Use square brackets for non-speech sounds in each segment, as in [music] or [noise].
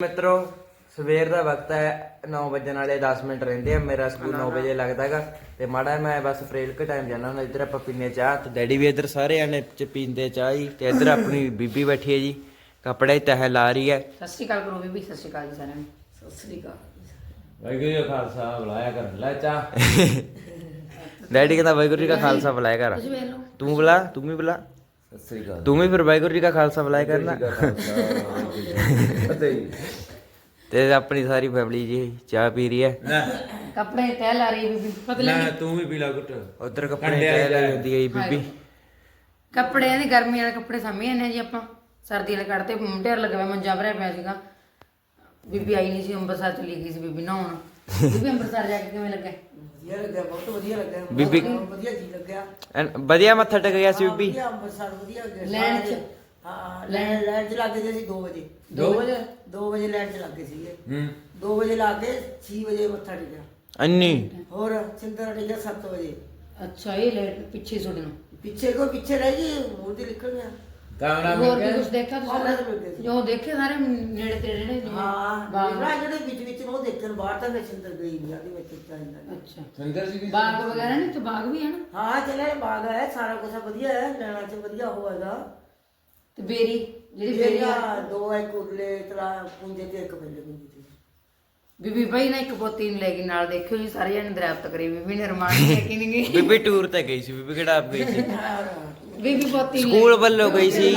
ਮਿੱਤਰੋ ਸਵੇਰ ਦਾ ਵਕਤ ਹੈ 9 ਵਜੇ ਵਾਲੇ 10 ਮਿੰਟ ਰਹਿੰਦੇ ਆ ਮੇਰਾ ਸਕੂਲ 9 ਵਜੇ ਲੱਗਦਾਗਾ ਤੇ ਮਾੜਾ ਮੈਂ ਬਸ ਅਪ੍ਰੈਲ ਕੇ ਟਾਈਮ ਜਾਣਾ ਹੁੰਦਾ ਇੱਧਰ ਆਪਾਂ ਪੀਨੇ ਚਾਹ ਤੇ ਡੈਡੀ ਵੀ ਇੱਧਰ ਸਾਰੇ ਆਣੇ ਚ ਪੀਂਦੇ ਚਾਹ ਹੀ ਤੇ ਇੱਧਰ ਆਪਣੀ ਬੀਬੀ ਬੈਠੀ ਹੈ ਜੀ ਕੱਪੜੇ ਤਹਿ ਲਾ ਰਹੀ ਹੈ। ਸਤਿ ਸ਼੍ਰੀ ਅਕਾਲ ਕਰੋ ਬੀਬੀ ਸਤਿ ਸ਼੍ਰੀ ਅਕਾਲ ਜੀ ਸਾਰਿਆਂ ਨੂੰ। ਸਤਿ ਸ਼੍ਰੀ ਅਕਾਲ ਵਾਹਿਗੁਰੂ ਜੀ ਕਾ ਖਾਲਸਾ ਬੁਲਾਇਆ ਕਰ ਲੈ ਚਾ [laughs] ਡੈਡੀ ਕਹਿੰਦਾ ਵਾਹਿਗੁਰੂ ਜੀ ਕਾ ਖਾਲਸਾ ਬੁਲਾਇਆ ਕਰ। ਤੂੰ ਬੁਲਾ ਤੂੰ ਵੀ ਬੁਲਾ। ਸਤਿ ਸ੍ਰੀ ਅਕਾਲ ਤੂੰ ਵੀ ਫਿਰ ਵਾਹਿਗੁਰੂ ਜੀ ਕਾ ਖਾਲਸਾ ਬੁਲਾਇਆ ਕਰਨਾ। ਤੇ ਆਪਣੀ ਸਾਰੀ ਫੈਮਿਲੀ ਜੀ ਚਾਹ ਪੀ ਰਹੀ ਹੈ? ਕੱਪੜੇ ਤੈ ਲਾ ਰਹੀ ਬੀਬੀ ਪਤਾ ਲੱਗੀ ਨਾ ਤੂੰ ਵੀ ਪੀ ਲਾ ਗੁੱਟ ਉਧਰ ਕੱਪੜੇ ਤਹਿ ਲਾਈ ਹੁੰਦੀ ਹੈ ਬੀਬੀ। ਕੱਪੜਿਆਂ ਦੀ ਗਰਮੀ ਵਾਲੇ ਕੱਪੜੇ ਸਾਂਭੇ ਨੇ ਜੀ ਆਪਾਂ। ਸਰਦੀ ਵਾਲੇ ਕੱਢਤੇ ਢੇਰ ਲੱਗਾ ਹੋਇਆ ਮੰਜਾ ਭਰਿਆ ਪਿਆ ਸੀਗਾ। ਬੀਬੀ ਆਈ ਨਹੀਂ ਸੀ ਅੰਮ੍ਰਿਤਸਰ ਚਲੀ ਗਈ ਸੀ ਬੀਬੀ ਨਹਾਉਣ। ਬੀਬੀ ਅੰਮ੍ਰਿਤਸਰ ਜਾ ਕੇ ਕਿਵੇਂ ਲੱਗਾ? ਵਧੀਆ ਲੱਗਿਆ ਬਹੁਤ ਵਧੀਆ ਲੱਗਿਆ। ਬੀਬੀ ਬਹੁਤ ਵਧੀਆ ਜੀ ਲੱਗਿਆ। ਐਨ ਵਧੀਆ ਮੱਥਾ ਟੇਕ ਗਿਆ ਸੀ ਬੀਬੀ? ਵਧੀਆ ਅੰਮ੍ਰਿਤਸਰ ਵਧੀਆ ਗਿਆ ਲੈਣ ਚ? ਹਾਂ ਲੈਣ ਲੈਣ ਚ ਲੱਗੇ ਸੀ 2 ਵਜੇ। 2 ਵਜੇ? 2 ਵਜੇ ਲੈਣ ਚ ਲੱਗੇ ਸੀਗੇ। ਹੂੰ। 2 ਵਜੇ ਲਾ ਕੇ 6 ਵਜੇ ਮੱਥਾ ਟੇਕਿਆ। ਅੰਨੀ? ਹੋਰ ਸਿੰਦਰ ਟੇਕਿਆ 7 ਵਜੇ। ਅੱਛਾ ਇਹ ਲੇਟ ਪਿੱਛੇ ਛੋੜੇ ਨੂੰ ਪਿੱਛੇ ਕੋਈ ਪਿੱਛੇ ਰਹਿ ਗਈ ਮੂੰਹ ਤੇ ਨਿਕਲ ਗਿਆ। ਕਾਮਣਾ ਹੋਰ ਮਿਲ ਵੀ ਗਿਆ। ਕੁਝ ਦੇਖਿਆ ਕਮਰਾ ਤਾਂ ਤੁਸੀਂ ਸੀ। ਜੋ ਦੇਖੇ ਸਾਰੇ ਨੇੜੇ ਤੇੜੇ ਨੇ ਜਿਵੇਂ ਹਾਂ ਬਾਗ ਜਿਹੜੇ ਵਿੱਚ ਵਿੱਚ ਉਹ ਦੇਖਣ ਬਾਹਰ ਤਾਂ ਮੈਂ ਸਿੰਦਰ ਗਈ ਨਹੀਂ ਆਦੀ ਵਿੱਚ ਚਾਹੀਦਾ ਅੱਛਾ। ਸੁੰਦਰ ਸੀ ਬਾਗ ਵਗੈਰਾ ਨੇ ਤੇ ਬਾਗ ਵੀ ਹੈ ਨਾ? ਹਾਂ ਚਲੇ ਬਾਗ ਹੈ ਸਾਰਾ ਕੁਝ ਵਧੀਆ ਹੈ ਲੈਣਾ ਚ ਵਧੀਆ ਹੋਵੇਗਾ ਤੇ ਬੇਰੀ ਜਿਹੜੀ ਬੇਰੀ ਆ ਦੋ ਹੈ ਕੁਰਲੇ ਤਲਾ ਪੁੰਜੇ ਤੇ ਇੱਕ ਪੁੰਜੇ ਤੇ। ਬੀਬੀ ਭਾਈ ਨਾ ਇੱਕ ਪੋਤੀ ਨੂੰ ਲੈ ਕੇ ਨਾਲ ਦੇਖਿਓ ਜੀ ਸਾਰੇ ਜਣੇ ਦਰਾਪਤ ਕਰੀ। ਬੀਬੀ ਨੇ ਰਮਾਨ ਲੈ ਕੇ ਨਹੀਂ? ਗਈ ਬੀਬੀ ਟੂਰ ਤੇ ਗਈ ਸੀ ਬੀਬੀ ਕਿਹੜਾ ਆਪ ਗਈ ਸੀ? ਬੀਬੀ ਪੋਤੀ ਨੂੰ ਸਕੂਲ ਵੱਲੋਂ ਗਈ ਸੀ।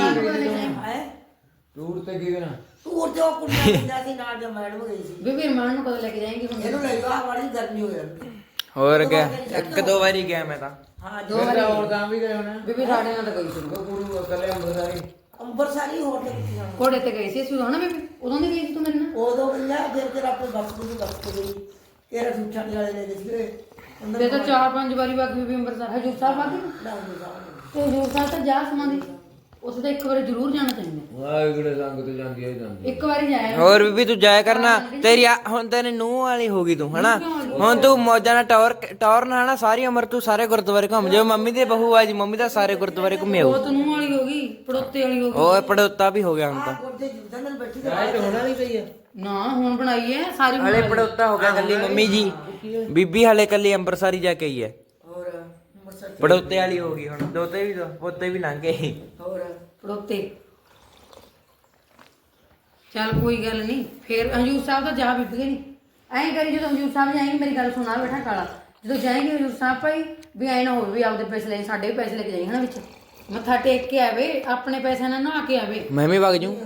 ਟੂਰ ਤੇ ਕੀ ਕਰਾਂ ਤੂੰ ਜੋ ਕੁੜੀਆਂ ਪਿੰਡਾਂ ਸੀ ਨਾਲ ਜੋ ਮੈਡਮ ਗਈ ਸੀ। ਬੀਬੀ ਰਮਾਨ ਨੂੰ ਕਦੋਂ ਲੈ ਕੇ ਜਾਏਂਗੀ ਹੁਣ? ਇਹਨੂੰ ਲੈ ਜਾ ਬੜੀ ਗਰਮੀ ਹੋ ਜਾਂਦੀ। ਹੋਰ ਗਿਆ ਇੱਕ ਦੋ ਵਾਰੀ ਗਿਆ ਮੈਂ ਤਾਂ। ਹਾਂ ਦੋ ਵਾਰੀ ਹੋਰ ਤਾਂ ਵੀ ਗਏ ਹੋਣਾ। ਬੀਬੀ ਸਾਡੇ ਨਾਲ ਤਾਂ ਗਈ ਸੀ। ਉਹ ਪੂਰੀ ਇਕੱਲੇ ਅੰਮ੍ਰਿਤਸਰੀ ਅੰਬਰਸਰੀ ਹੋਰ ਤੇ ਕਿੱਥੇ ਜਾਣਾ? ਘੋੜੇ ਤੇ ਗਈ ਸੀ ਅਸੀਂ ਨਾ ਬੀਬੀ ਉਦੋਂ ਨਹੀਂ ਗਈ ਸੀ ਤੂੰ ਮੇਰੇ ਨਾਲ? ਉਦੋਂ ਬੰਦਾ ਫਿਰ ਤੇਰਾ ਆਪਣੇ ਬੱਸ ਨੂੰ ਬੱਸ ਤੇ ਗਈ ਤੇਰਾ ਸੁੱਚਾ ਦੇ ਵਾਲੇ ਲੈ ਗਏ। ਸੀ ਤੇ ਤਾਂ ਚਾਰ ਪੰਜ ਵਾਰੀ ਬਾਕੀ ਬੀਬੀ ਅੰਮ੍ਰਿਤਸਰ ਹਜੂਰ ਸਾਹਿਬ ਦਾ ਜਾਣ ਤੇ ਹਜੂਰ ਸਾਹਿਬ ਤਾਂ ਜਾ ਸਮਾਂਦੀ ਉਸ ਤੇ ਇੱਕ ਵਾਰੀ ਜ਼ਰੂਰ ਜਾਣਾ ਚਾਹੀਦਾ। ਵਾਹਿਗੁਰੂ ਸੰਗ ਤੇ ਜਾਂਦੀ ਹੈ ਜਾਂਦੀ ਇੱਕ ਵਾਰੀ ਜਾਇਆ ਹੋਰ ਬੀਬੀ ਤੂੰ ਜਾਇਆ ਕਰਨਾ। ਤੇਰੀ ਆ- ਹੁਣ ਤੇਰੇ ਨੂੰਹ ਵਾਲੀ ਹੋ ਗਈ ਤੂੰ ਹਨਾ? ਹੁਣ ਤੂੰ ਮੌਜਾਂ ਨਾਲ ਟੌਰ ਟੌਰ ਨਾਲ ਹਨਾ ਸਾਰੀ ਉਮਰ ਤੂੰ ਸਾਰੇ ਗੁਰਦੁਆਰੇ ਘੁੰਮ ਜਾ ਮੰਮੀ ਦੇ ਬਹੂ ਆ ਜੀ ਮੰਮੀ ਦਾ ਸਾਰੇ ਗੁਰਦੁਆਰੇ ਘੁੰਮੇ ਉਹ ਤਨੂੰ ਵਾਲੀ ਹੋ ਗਈ ਪੜੋਤੇ ਵਾਲੀ ਹੋ ਗਈ। ਉਹ ਪੜੋਤਾ ਵੀ ਹੋ ਗਿਆ ਹੁਣ ਤਾਂ। ਕੋਟੇ ਜਿੱਦਾਂ ਨਾਲ ਬੈਠੀ ਤੇ ਰਾਈਟ ਹੋਣਾ ਨਹੀਂ ਪਈ ਹੈ ਨਾ ਹੁਣ ਬਣਾਈ ਹੈ ਸਾਰੀ ਹਲੇ ਪੜੋਤਾ ਹੋ ਗਿਆ ਕੱਲੀ ਮੰਮੀ ਜੀ। ਬੀਬੀ ਹਲੇ ਕੱਲੀ ਅੰਬਰਸਰੀ ਜਾ ਕੇ ਆਈ ਹੈ ਪੜੋਤੇ ਵਾਲੀ ਹੋ ਗਈ ਹੁਣ ਦੋਤੇ ਵੀ ਪੋਤੇ ਵੀ ਲੰਘ ਗਏ। ਹੋਰ ਪੜੋਤੇ। ਚੱਲ ਕੋਈ ਗੱਲ ਨਹੀਂ ਫੇਰ ਹਜੂਰ ਸਾਹਿਬ ਤਾਂ ਜਾ ਬੀਬੀ ਨਹੀਂ ਐਂ ਕਰੀ ਜਦੋਂ ਹਜੂਰ ਸਾਹਿਬ ਜਾਏਂਗੀ ਮੇਰੀ ਗੱਲ ਸੁਣਾ ਬੈਠਾ ਕਾਲਾ। ਜਦੋਂ ਜਾਏਂਗੀ ਹਜੂਰ ਸਾਹਿਬ ਭਾਈ ਵੀ ਐਂ ਨਾ ਹੋਵੇ ਵੀ ਆਪਦੇ ਪੈਸੇ ਲੈ ਸਾਡੇ ਵੀ ਪੈਸੇ ਲੈ ਕੇ ਜਾਈਂ ਹਨਾ ਵਿੱਚ। ਮੱਥਾ ਟੇਕ ਕੇ ਆਵੇ ਆਪਣੇ ਪੈਸਿਆਂ ਨਾਲ ਨਹਾ ਕੇ ਆਵੇ। ਮੈਂ ਵੀ ਵਗ ਜੂ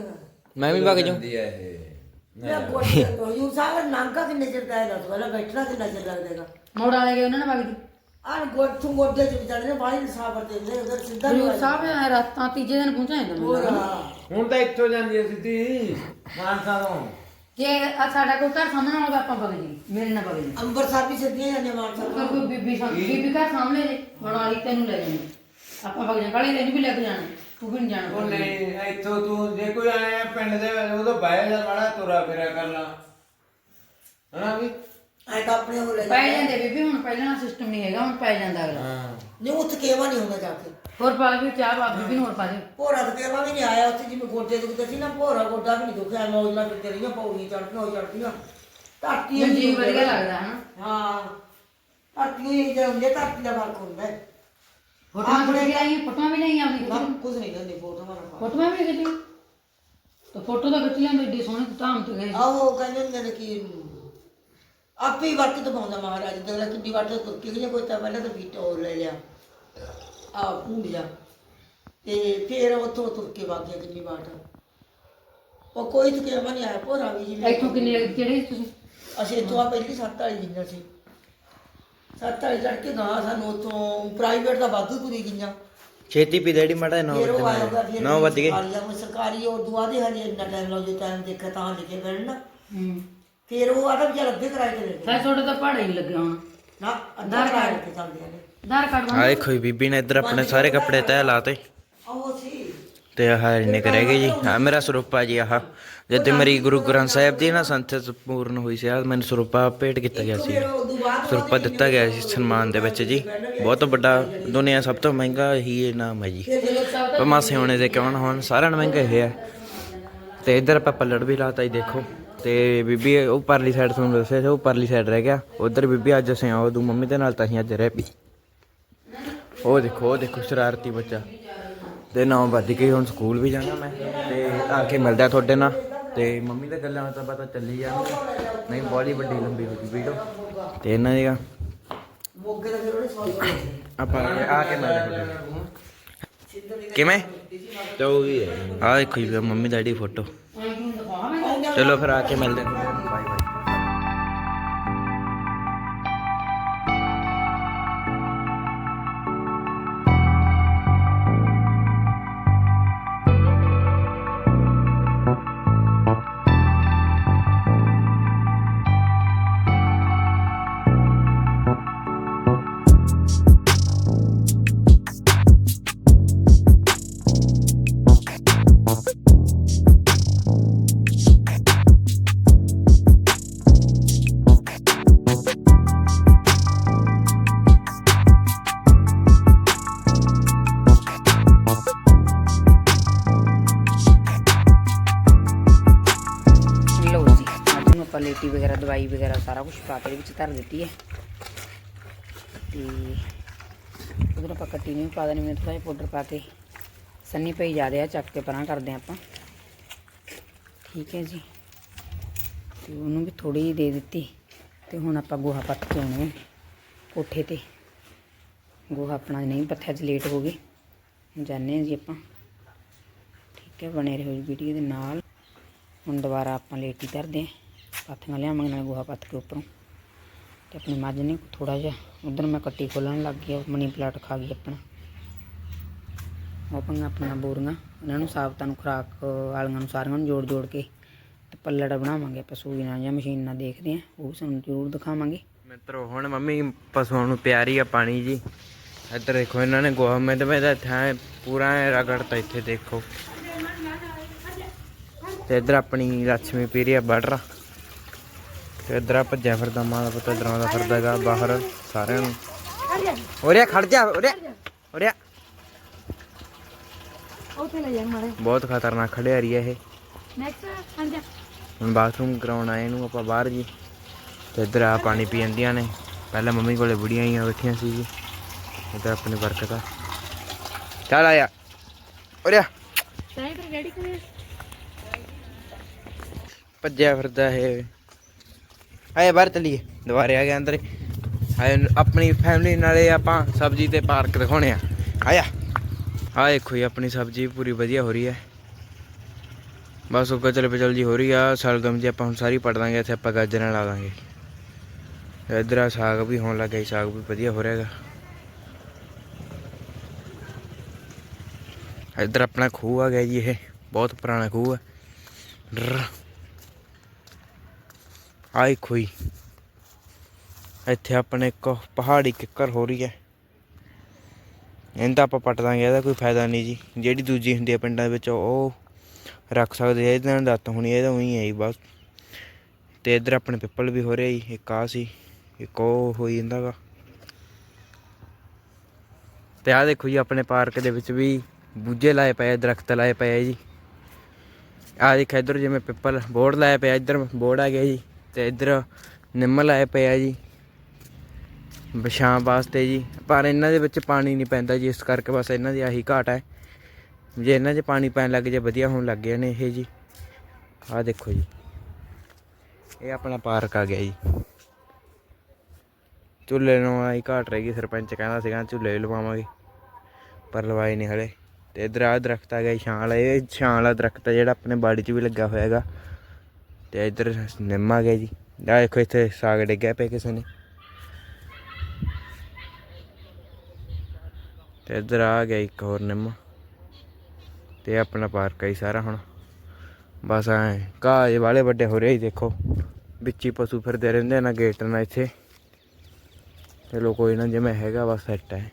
ਮੈਂ ਵੀ ਵਗ ਜੂ ਕੋਟੇ ਯੂ ਸਾਹਿਬ ਨਾਂਕਾ ਕਿੰਨੇ ਚਿਰ ਦਾ ਹੈ ਦੱਸ ਪਹਿਲਾਂ ਬੈਠਣਾ ਕਿੰਨਾ ਚਿਰ ਲੱਗੇਗਾ ਮੋੜਾਂ ਲੈ ਗਏ ਉਹਨਾਂ ਨੇ ਵਗਦੀ। ਆਹ ਗੋਠੂ ਗੋਡੇ ਚ ਵਿਚਾਰੇ ਨੇ ਬਾਹਲੀ ਸਾਬਰ ਦੇ ਨੇ ਉਧਰ ਸਿੱਧਾ ਨਹੀਂ ਹਜੂਰ ਸਾਹਿਬ ਐਂ ਰਾਤਾਂ ਤੀਜੇ ਦਿਨ ਪਹੁੰਚਾ ਜਾਂਦਾ ਹੋਰ ਮੈਨੂੰ ਹੁਣ ਤਾਂ ਇੱਥੋਂ ਜਾਂਦੀ ਹੈ ਸਿੱਧੀ ਮਾਨਸਾ ਤੋਂ। ਜੇ ਆ ਸਾਡਾ ਕੋਈ ਘਰ ਸਾਹਮਣੇ ਹੋਵੇ ਆਪਾਂ ਵਗ ਜੀ ਮੇਰੇ ਨਾਲ ਵਗ ਜੀ ਅੰਬਰਸਰ ਵੀ ਸਿੱਧੀਆਂ ਜਾਂਦੇ ਮਾਨਸਾ ਅਗਰ ਕੋਈ ਬੀਬੀ ਸਾਹਮਣੇ ਬੀਬੀ ਘਰ ਸਾਹਮਣੇ ਜੇ ਬਣਾ ਲਈ ਤੈਨੂੰ ਲੈ ਜਾਣੀ। ਆਪਾਂ ਵਗ ਜਾ ਕਾਲੇ ਤੈਨੂੰ ਵੀ ਲੈ ਕੇ ਜਾਣਾ ਤੂੰ ਵੀ ਨਹੀਂ ਜਾਣਾ। ਉਹ ਨਹੀਂ ਇੱਥੋਂ ਤੂੰ ਜੇ ਕੋਈ ਆਇਆ ਪਿੰਡ ਦੇ ਵਿੱਚ ਉਹਦਾ ਬਾਹਰ ਜਾ ਮਾੜਾ ਤੁਰਾ ਫਿਰਿਆ ਕਰ ਲਾ। ਹਨਾ ਵੀ? ਐ ਤਾਂ ਆਪਣੇ ਹੋ ਲੈ ਪੈ ਜਾਂਦੇ ਬੀਬੀ ਹੁਣ ਪਹਿਲਾਂ ਸਿਸਟਮ ਨਹੀਂ ਹੈਗਾ ਹੁਣ ਪੈ ਜਾਂਦਾ ਅਗਲਾ। ਹਾਂ। ਨਹੀਂ ਉੱਥੇ ਕੇਵਾ ਨਹੀਂ ਹੁੰਦਾ ਜਾ ਕੇ। ਹੋਰ ਪਾ ਵੀ ਚਾਹ ਬਾਬੀ ਵੀ ਨੂੰ ਹੋਰ ਪਾ ਦੇ ਭੋਰਾ ਤੇ ਕੇਵਾ ਵੀ ਨਹੀਂ ਆਇਆ ਉੱਥੇ ਜਿਵੇਂ ਗੋਡੇ ਦੁਖਦੇ ਸੀ ਨਾ ਭੋਰਾ ਗੋਡਾ ਵੀ ਨਹੀਂ ਦੁਖਿਆ ਮੌਜ ਨਾਲ ਕਿਤੇ ਰਹੀਆਂ ਪੌੜੀਆਂ ਚੜ੍ਹਦੀਆਂ ਹੋ ਚੜ੍ਹਦੀਆਂ ਧਰਤੀ ਜੀ ਵਧੀਆ ਲੱਗਦਾ ਹਨਾ? ਹਾਂ। ਧਰਤੀ ਹੀ ਜੇ ਹੁੰਦੇ ਧਰਤੀ ਦਾ ਫ਼ਰਕ ਹੁੰਦਾ। ਹੈ ਫੋਟੋਆਂ ਕੇ ਆਈ ਫੋਟੋਆਂ ਵੀ ਨਹੀਂ ਆਉਂਦੀ ਨਾ ਕੁਝ ਨਹੀਂ ਕਹਿੰਦੇ ਫੋਟੋਆਂ ਨਾਲ ਫੋਟੋਆਂ ਵੀ ਖਿੱਚ ਤਾਂ ਫੋਟੋ ਤਾਂ ਖਿੱਚ ਲੈਂਦੇ ਏਡੀ ਸੋਹਣੇ ਧਾਮ ਤੇ ਗਏ ਆਹੋ ਕਹਿੰਦੇ ਹੁੰਦੇ ਨੇ ਕਿ ਆਪੇ ਹੀ ਵਰਤ ਦਿਖਾਉਂਦਾ ਮਹਾਰਾਜ ਦੇ ਨਾਲ ਕਿੰਨੀ ਵਾਰ ਤੁਰ ਕੇ ਗਈਆਂ ਕੋਈ ਤਾਂ ਪਹਿਲਾਂ ਤਾਂ ਵੀਟੋ ਲੈ ਲਿਆ। ਆ ਜਾ ਤੇ ਫਿਰ ਉੱਥੋਂ ਤੁਰ ਕੇ ਵਗ ਗਿਆ ਕਿੰਨੀ ਵਾਰ ਉਹ ਕੋਈ ਤਕੇਵਾ ਨਹੀਂ ਆਇਆ ਭੋਰਾ ਵੀ ਜਿਵੇਂ ਇੱਥੋਂ ਕਿੰਨੇ ਕਿਹੜੇ ਤੁਸੀਂ? ਅਸੀਂ ਇੱਥੋਂ ਆ ਪਹਿਲੀ ਸੱਤ ਵਾਲੀ ਜਿੰਨਾ ਸੀ। ਸੱਤ ਵਾਲੀ ਚੜ ਕੇ ਗਾਂ ਸਾਨੂੰ ਉੱਥੋਂ ਪ੍ਰਾਈਵੇਟ ਦਾ ਵਾਧੂ ਤੁਰੀ ਗਈਆਂ। ਛੇਤੀ ਪੀ ਡੈਡੀ ਮਾੜਾ 9 ਫਿਰ ਉਹ ਆਏਗਾ ਵਜੇ ਫਿਰ 9 ਵਜ ਗਏ। ਸਰਕਾਰੀ ਉਹ ਦੁਆ ਦੇ ਹਲੇ ਇੰਨਾ ਟਾਈਮ ਜੇ ਟਾਈਮ ਦੇਖਿਆ ਤਾਂ ਲਿਖੇ ਨਾ ਹੂੰ। ਫਿਰ ਉਹ ਆਦਾ ਵਿਚਾਰ ਅੱਧੇ ਕਰਾਏ ਤੇ ਲੈ ਸਾਇ ਤੁਹਾਡੇ ਤਾਂ ਪਹਾੜੇ ਹੀ ਲੱਗਿਆ ਹੁਣ। ਨਾ ਅੱਧਾ ਕਰਾਏ ਕੇ ਚੱਲਦੇ ਨੇ ਆਧਾਰ ਕਾਰਡ ਆ ਦੇਖੋ ਜੀ ਬੀਬੀ ਨੇ ਇੱਧਰ ਆਪਣੇ ਸਾਰੇ ਕੱਪੜੇ ਤਹਿ ਲਾਤੇ। ਆਹੋ ਸੀ ਤੇ ਆਹ ਇੰਨੇ ਕੁ ਰਹਿ ਗਏ ਜੀ। ਆ ਮੇਰਾ ਸਰੂਪਾ ਜੀ ਆਹ। ਜਦ ਤੇ ਮੇਰੀ ਗੁਰੂ ਗ੍ਰੰਥ ਸਾਹਿਬ ਦੀ ਨਾ। ਸੰਥਿਤ ਪੂਰਨ ਹੋਈ ਸੀ ਆ ਮੈਨੂੰ ਸਰੂਪਾ ਭੇਟ ਕੀਤਾ ਗਿਆ ਸੀ। ਫਿਰ ਉਦੋਂ ਬਾਅਦ ਸਰੂਪਾ ਦਿੱਤਾ ਗਿਆ ਸੀ ਸਨਮਾਨ ਦੇ ਵਿੱਚ ਜੀ। ਬਹੁਤ ਵੱਡਾ ਦੁਨੀਆ ਸਭ ਤੋਂ ਮਹਿੰਗਾ ਹੀ ਇਹ ਨਾਮ ਹੈ ਜੀ। ਸਾਹਿਬ ਪਮਾ ਸਿਉਣੇ ਦੇ ਕਿਉਂ ਨਾ ਹੋਣ ਸਾਰਿਆਂ ਨਾਲੋਂ ਮਹਿੰਗਾ ਇਹ ਹੈ। ਤੇ ਇੱਧਰ ਆਪਾਂ ਪੱਲੜ ਵੀ ਲਾਤਾ ਜੀ ਦੇਖੋ। ਤੇ ਬੀਬੀ ਉਹ ਪਰਲੀ ਸਾਈਡ ਤੁਹਾਨੂੰ ਦੱਸਿਆ ਸੀ ਉਹ ਪਰਲੀ ਸਾਈਡ ਰਹਿ ਗਿਆ। ਉਧਰ ਬੀਬੀ ਅੱਜ ਅਸੀਂ ਆਓ ਤੂੰ ਮੰਮੀ ਦੇ ਨਾਲ ਤਾਂ ਅਸੀਂ ਅੱਜ ਰਹਿ ਪਈ। ਉਹ ਦੇਖੋ ਉਹ ਦੇਖੋ ਸ਼ਰਾਰਤੀ ਬੱਚਾ। ਤੇ 9 ਵੱਜ ਗਏ ਹੁਣ ਸਕੂਲ ਵੀ ਜਾਣਾ ਮੈਂ। ਤੇ ਆ ਕੇ ਮਿਲਦਾ ਤੁਹਾਡੇ ਨਾਲ। ਤੇ ਮੰਮੀ ਦੇ ਗੱਲਾਂ ਤਾਂ ਪਤਾ ਚੱਲੀ ਜਾਂਦੀ ਨਹੀਂ ਬੜੀ ਵੱਡੀ ਲੰਬੀ ਹੋ ਗਈ ਵੀਡੀਓ। ਤੇ ਇਹਨਾਂ ਮੋਗੇ ਦਾ ਫਿਰ ਉਹਨੇ ਸੌਂ ਆਪਾਂ ਆ ਕੇ ਮਿਲਦੇ ਤੁਹਾਡੇ ਨਾਲ। ਕਿਵੇਂ? ਚੌਗੀ ਆ ਦੇਖੋ ਜੀ ਮੰਮੀ ਡੈਡੀ ਫੋਟੋ। ਚਲੋ ਫਿਰ ਆ ਕੇ ਮਿਲਦੇ ਹਾਂ ਆਪਾਂ ਲੇਟੀ ਵਗੈਰਾ, ਦਵਾਈ ਵਗੈਰਾ, ਸਾਰਾ ਕੁਝ ਪਾ ਕੇ ਵਿੱਚ ਧਰ ਦਿੱਤੀ ਹੈ। ਤੇ ਉਧਰ ਆਪਾਂ ਕੱਟੀ ਨਹੀਂ ਵੀ ਪਾ ਦੇਣੀ, ਮੈਂ ਥੋੜਾ ਜਿਹਾ ਪਾਊਡਰ ਪਾ ਕੇ ਸੰਨੀ ਪਈ ਜਾ ਰਿਹਾ ਚੱਕ ਕੇ ਪਰਾਂ ਕਰਦੇ ਹਾਂ ਆਪਾਂ। ਠੀਕ ਹੈ ਜੀ। ਤੇ ਉਹਨੂੰ ਵੀ ਥੋੜੀ ਜਿਹੀ ਦੇ ਦਿੱਤੀ। ਤੇ ਹੁਣ ਆਪਾਂ ਗੋਹਾ ਪੱਟ ਕੇ ਆਉਣੇ ਕੋਠੇ ਤੇ। ਗੋਹਾ ਆਪਣਾ ਨਹੀਂ ਪੱਥਿਆ ਚ ਲੇਟ ਹੋ ਗਏ। ਹੁਣ ਜਾਂਦੇ ਹਾਂ ਜੀ ਆਪਾਂ। ਠੀਕ ਹੈ, ਬਣੇ ਰਹੋ ਜੀ ਵੀਡੀਓ ਦੇ ਨਾਲ। ਹੁਣ ਦੁਬਾਰਾ ਆਪਾਂ ਲੇਟੀ ਧਰਦੇ ਹਾਂ। ਪਾਥੀਆਂ ਲਿਆਵਾਂਗੇ, ਨਾਲ ਗੋਹਾ ਪੱਥ ਕੇ ਉੱਪਰੋਂ। ਤੇ ਆਪਣੀ ਮੱਝ ਨੇ ਥੋੜਾ ਜਿਹਾ, ਉਧਰ ਮੈਂ ਕੱਟੀ ਖੋਲਣ ਲੱਗ ਗਿਆ ਮਨੀ ਪਲਾਟ ਖਾ ਗਈ ਆਪਣਾ। ਉਹ ਆਪਣੀਆਂ ਬੋਰੀਆਂ, ਇਹਨਾਂ ਨੂੰ ਸਾਬਤਾਂ ਨੂੰ ਖੁਰਾਕ ਵਾਲੀਆਂ ਨੂੰ ਸਾਰੀਆਂ ਨੂੰ ਜੋੜ ਜੋੜ ਕੇ ਤੇ ਪੱਲੜ ਬਣਾਵਾਂਗੇ ਆਪਾਂ ਸੂਈ ਨਾਲ ਜਾਂ ਮਸ਼ੀਨ ਨਾਲ ਦੇਖਦੇ ਹਾਂ ਉਹ ਵੀ ਸਾਨੂੰ ਜ਼ਰੂਰ ਦਿਖਾਵਾਂਗੇ। ਮਿੱਤਰੋ, ਹੁਣ ਮੰਮੀ ਪਸ਼ੂਆਂ ਨੂੰ ਪਿਆਰੀ ਆ ਪਾਣੀ ਜੀ ਇੱਧਰ ਦੇਖੋ, ਇਹਨਾਂ ਨੇ ਗੋਹਾ ਮੈਂ ਤੇ ਮੈਂ ਥਾਂ ਪੂਰਾ ਰਗੜਤਾ ਇੱਥੇ ਦੇਖੋ। ਤੇ ਇੱਧਰ ਆਪਣੀ ਲక్ష్ਮੀ ਪੀਰੀ ਆ, ਬਟਰ। ਤੇ ਇੱਧਰ ਆ ਭੱਜਿਆ ਫਿਰਦਾ ਮਾਂ ਦਾ ਪੁੱਤ ਇੱਧਰ ਆਉਂਦਾ ਫਿਰਦਾਗਾ ਬਾਹਰ ਸਾਰਿਆਂ ਨੂੰ। ਉਰੇ ਖੜ ਜਾ ਉਰੇ ਉਰੇ ਉੱਥੇ ਲੈ ਜਾ ਮਾਰੇ। ਬਹੁਤ ਖਤਰਨਾਕ ਖੜਿਆਰੀ ਆ ਇਹ। ਨੈਕਸਟ ਹੁਣ ਬਾਥਰੂਮ ਕਰਾਉਣ ਆਏ ਨੂੰ ਆਪਾਂ ਬਾਹਰ ਜੀ। ਤੇ ਇੱਧਰ ਆ ਪਾਣੀ ਪੀ ਜਾਂਦੀਆਂ ਨੇ। ਪਹਿਲਾਂ ਮੰਮੀ ਕੋਲੇ ਬੁੜੀਆਂ ਹੀ ਬੈਠੀਆਂ ਸੀ ਜੀ। ਇੱਧਰ ਆਪਣੀ ਬਰਕਤ ਆ। ਚੱਲ ਆਇਆ ਉਰੇ। ਤਾਂ ਫਿਰ ਰੈਡੀ ਕਰੇ ਭੱਜਿਆ ਫਿਰਦਾ ਇਹ। ਆਏ ਬਾਹਰ ਚਲੀਏ, ਦੁਬਾਰੇ ਆ ਗਿਆ ਅੰਦਰ ਆਏ ਆਪਣੀ ਫੈਮਿਲੀ ਨਾਲੇ ਆਪਾਂ ਸਬਜ਼ੀ ਤੇ ਪਾਰਕ ਦਿਖਾਉਣੇ ਆ। ਆਇਆ। ਆ ਦੇਖੋ ਜੀ, ਆਪਣੀ ਸਬਜ਼ੀ ਪੂਰੀ ਵਧੀਆ ਹੋ ਰਹੀ ਹੈ। ਬਸ ਉਹ ਕਚਲ ਪਚਲ ਜੀ ਹੋ ਰਹੀ ਆ, ਸਲਗਮ ਜੀ ਆਪਾਂ ਹੁਣ ਸਾਰੀ ਪੜ ਦਾਂਗੇ, ਇੱਥੇ ਆਪਾਂ ਗਾਜਰਾਂ ਲਾ ਦਾਂਗੇ। ਇਧਰ ਆ ਸਾਗ ਵੀ ਹੋਣ ਲੱਗਾ ਜੀ, ਸਾਗ ਵੀ ਵਧੀਆ ਹੋ ਰਿਹਾ ਹੈਗਾ। ਇਧਰ ਆਪਣਾ ਖੂਹ ਆ ਗਿਆ ਜੀ, ਇਹ ਬਹੁਤ ਪੁਰਾਣਾ ਖੂਹ ਆ। ਡਰ ਆਈ ਖੋਈ ਇੱਥੇ ਆਪਣੇ ਇੱਕ ਪਹਾੜੀ ਕਿੱਕਰ ਹੋ ਰਹੀ ਹੈ। ਇਹਦਾ ਆਪਾਂ ਪੱਟ ਦਾਂਗੇ ਇਹਦਾ ਕੋਈ ਫਾਇਦਾ ਨਹੀਂ ਜੀ। ਜਿਹੜੀ ਦੂਜੀ ਹੁੰਦੀ ਹੈ ਪਿੰਡਾਂ ਵਿੱਚ ਉਹ ਰੱਖ ਸਕਦੇ ਆ ਇਹਦੇ ਨਾਲ ਦੱਤ ਹੋਣੀ ਇਹਦਾ ਉਹੀ ਹੈ ਜੀ ਬਸ। ਤੇ ਇੱਧਰ ਆਪਣੇ ਪਿੱਪਲ ਵੀ ਹੋ ਰਿਹਾ ਜੀ ਇੱਕ ਆ ਸੀ ਇੱਕ ਉਹ ਹੋਈ ਜਾਂਦਾ ਗਾ। ਤੇ ਆ ਦੇਖੋ ਜੀ ਆਪਣੇ ਪਾਰਕ ਦੇ ਵਿੱਚ ਵੀ ਬੂਝੇ ਲਾਏ ਪਏ ਆ, ਦਰਖਤ ਲਾਏ ਪਏ ਜੀ। ਆ ਦੇਖ ਇੱਧਰ ਜਿਵੇਂ ਪਿੱਪਲ ਬੋਰਡ ਲਾਇਆ ਪਿਆ ਇੱਧਰ ਬੋਰਡ ਆ ਗਿਆ ਜੀ। ਤੇ ਇੱਧਰ ਨਿੰਮ ਲਾਏ ਪਏ ਆ ਜੀ। ਬਛਾਂ ਵਾਸਤੇ ਜੀ। ਪਰ ਇਹਨਾਂ ਦੇ ਵਿੱਚ ਪਾਣੀ ਨਹੀਂ ਪੈਂਦਾ ਜੀ ਇਸ ਕਰਕੇ ਬਸ ਇਹਨਾਂ ਦੀ ਆਹੀ ਘਾਟ ਹੈ। ਜੇ ਇਹਨਾਂ 'ਚ ਪਾਣੀ ਪੈਣ ਲੱਗ ਜੇ ਵਧੀਆ ਹੋਣ ਲੱਗ ਗਏ ਨੇ ਇਹ ਜੀ। ਆਹ ਦੇਖੋ ਜੀ। ਇਹ ਆਪਣਾ ਪਾਰਕ ਆ ਗਿਆ ਜੀ। ਝੂਲੇ ਨੂੰ ਆਹੀ ਘਾਟ ਰਹਿ ਗਈ ਸਰਪੰਚ ਕਹਿੰਦਾ ਸੀਗਾ ਝੂਲੇ ਲਵਾਵਾਂਗੇ। ਪਰ ਲਵਾਏ ਨਹੀਂ ਹਲੇ। ਤੇ ਇਧਰ ਆ ਦਰਖਤ ਆ ਗਿਆ ਜੀ, ਛਾਂ ਵਾਲਾ। ਇਹ ਛਾਂ ਵਾਲਾ ਦਰਖਤ ਆ ਜਿਹੜਾ ਆਪਣੇ ਬਾੜੀ 'ਚ ਵੀ ਲੱਗਾ ਹੋਇਆ ਹੈਗਾ। ਤੇ ਇਧਰ ਨਿੰਮਾ ਗਿਆ ਜੀ। ਆ ਦੇਖੋ ਇੱਥੇ ਸਾਗ ਡਿੱਗਿਆ ਪਿਆ ਕਿਸੇ ਨੇ। ਤੇ ਇਧਰ ਆ ਗਿਆ ਇੱਕ ਹੋਰ ਨਿੰਮਾ। ਤੇ ਆਪਣਾ ਪਾਰਕ ਹੈ ਜੀ ਸਾਰਾ ਹੁਣ। ਬਸ ਐ, ਘਾਹ ਜੇ ਵਾਲੇ ਵੱਡੇ ਹੋ ਰਹੇ ਜੀ, ਦੇਖੋ। ਵਿੱਚ ਹੀ ਪਸ਼ੂ ਫਿਰਦੇ ਰਹਿੰਦੇ ਨਾ ਗੇਟ ਨਾ ਇੱਥੇ। ਚਲੋ ਕੋਈ ਨਾ, ਜਿਵੇਂ ਹੈਗਾ ਬਸ ਸੈੱਟ ਹੈ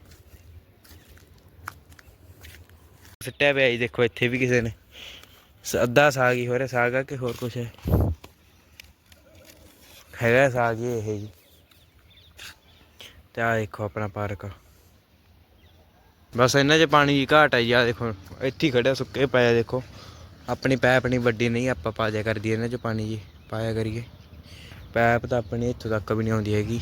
ਸਿੱਟਿਆ ਪਿਆ ਜੀ, ਦੇਖੋ ਇੱਥੇ ਵੀ ਕਿਸੇ ਨੇ। ਅੱਧਾ ਸਾਗ ਹੀ ਹੋ ਰਿਹਾ, ਸਾਗ ਆ ਕਿ ਹੋਰ ਕੁਛ ਹੈ ਹੈਗਾ ਸਾਗ ਹੀ ਇਹ ਜੀ। ਤੇ ਆ ਦੇਖੋ ਆਪਣਾ ਪਾਰਕ। ਬਸ ਇਹਨਾਂ 'ਚ ਪਾਣੀ ਦੀ ਘਾਟ ਹੈ ਜੀ ਆ ਦੇਖੋ, ਇੱਥੇ ਹੀ ਖੜਿਆ ਸੁੱਕੇ ਪਾਇਆ ਦੇਖੋ। ਆਪਣੀ ਪੈਪ ਨਹੀਂ, ਵੱਡੀ ਨਹੀਂ, ਆਪਾਂ ਪਾ ਦਿਆ ਕਰਦੀ ਇਹਨਾਂ 'ਚ ਪਾਣੀ ਜੀ, ਪਾਇਆ ਕਰੀਏ। ਪੈਪ ਤਾਂ ਆਪਣੀ ਇੱਥੋਂ ਤੱਕ ਵੀ ਨਹੀਂ ਆਉਂਦੀ ਹੈਗੀ,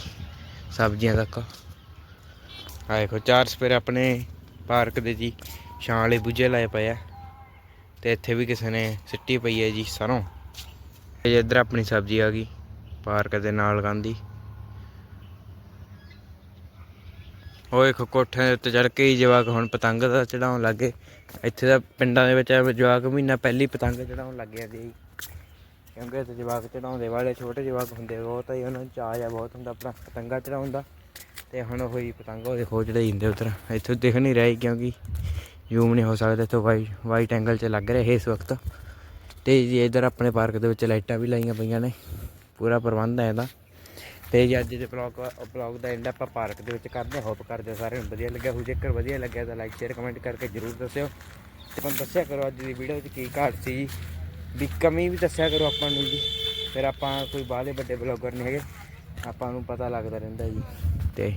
ਸਬਜ਼ੀਆਂ ਤੱਕ। ਆ ਦੇਖੋ, ਚਾਰ ਸਪੇਰ ਆਪਣੇ ਪਾਰਕ ਦੇ ਜੀ, ਛਾਂ ਵਾਲੇ ਬੁੱਝੇ ਲਾਏ ਪਏ ਆ। ਤੇ ਇੱਥੇ ਵੀ ਕਿਸੇ ਨੇ ਸਿੱਟੀ ਪਈ ਹੈ ਜੀ, ਸਰੋਂ। ਇਹ ਇੱਧਰ ਆਪਣੀ ਸਬਜ਼ੀ ਆ ਗਈ। ਪਾਰਕ ਦੇ ਨਾਲ ਲਗਾਉਂਦੀ ਉਹ ਇੱਕ ਕੋਠੇ ਦੇ ਉੱਤੇ ਚੜ ਕੇ ਹੀ ਜਵਾਕ ਹੁਣ ਪਤੰਗ ਦਾ ਚੜਾਉਣ ਲੱਗੇ ਇੱਥੇ ਦਾ ਪਿੰਡਾਂ ਦੇ ਵਿੱਚ ਜਵਾਕ ਮਹੀਨਾ ਪਹਿਲੀ ਪਤੰਗ ਚੜਾਉਣ ਲੱਗ ਜਾਂਦੇ ਜੀ। ਕਿਉਂਕਿ ਇੱਥੇ ਜਵਾਕ ਚੜਾਉਂਦੇ ਵਾਲੇ ਛੋਟੇ ਜਵਾਕ ਹੁੰਦੇ ਬਹੁਤ ਹੀ ਉਹਨਾਂ ਨੂੰ ਚਾਅ ਆ, ਬਹੁਤ ਹੁੰਦਾ ਆਪਣਾ ਪਤੰਗਾ ਚੜਾਉਣ ਦਾ। ਤੇ ਹੁਣ ਉਹੀ ਪਤੰਗ ਉਹਦੇ ਖੋਜ ਚੜਾਈ ਜਾਂਦੇ ਉਧਰ। ਇੱਥੋਂ ਦਿਖ ਨਹੀਂ ਰਹੀ ਕਿਉਂਕਿ ਜ਼ੂਮ ਨਹੀਂ ਹੋ ਸਕਦਾ, ਇੱਥੋਂ ਵਾਈ ਵਾਈਟ ਐਂਗਲ 'ਚ ਲੱਗ ਰਿਹਾ ਇਸ ਵਕਤ। ਤੇ ਜੀ ਇਧਰ ਆਪਣੇ ਪਾਰਕ ਦੇ ਵਿੱਚ ਲਾਈਟਾਂ ਵੀ ਲਾਈਆਂ ਪਈਆਂ ਨੇ। ਪੂਰਾ ਪ੍ਰਬੰਧ ਹੈ ਇਹਦਾ। ਤੇ ਜੀ ਅੱਜ ਦੇ ਬਲੌਗ ਬਲੌਗ ਦਾ ਐਂਡ ਆਪਾਂ ਪਾਰਕ ਦੇ ਵਿੱਚ ਕਰਦੇ ਹਾਂ। ਹੋਪ ਕਰਦੇ ਹਾਂ ਸਾਰਿਆਂ ਨੂੰ ਵਧੀਆ ਲੱਗਿਆ। ਹੋ ਜੇਕਰ ਵਧੀਆ ਲੱਗਿਆ ਤਾਂ ਲਾਈਕ ਸ਼ੇਅਰ ਕਮੈਂਟ ਕਰਕੇ ਜਰੂਰ ਦੱਸਿਓ। ਤੇ ਮੈਨੂੰ ਦੱਸਿਆ ਕਰੋ ਅੱਜ ਦੀ ਵੀਡੀਓ ਵਿੱਚ ਕੀ ਘਾਟ ਸੀ। ਜੀ ਵੀ ਕਮੀ ਵੀ ਦੱਸਿਆ ਕਰੋ ਆਪਾਂ ਨੂੰ ਜੀ। ਫਿਰ ਆਪਾਂ ਕੋਈ ਬਾਹਲੇ ਵੱਡੇ ਬਲੌਗਰ ਨਹੀਂ ਹੈਗੇ। ਆਪਾਂ ਨੂੰ ਪਤਾ ਲੱਗਦਾ ਰਹਿੰਦਾ ਜੀ। ਤੇ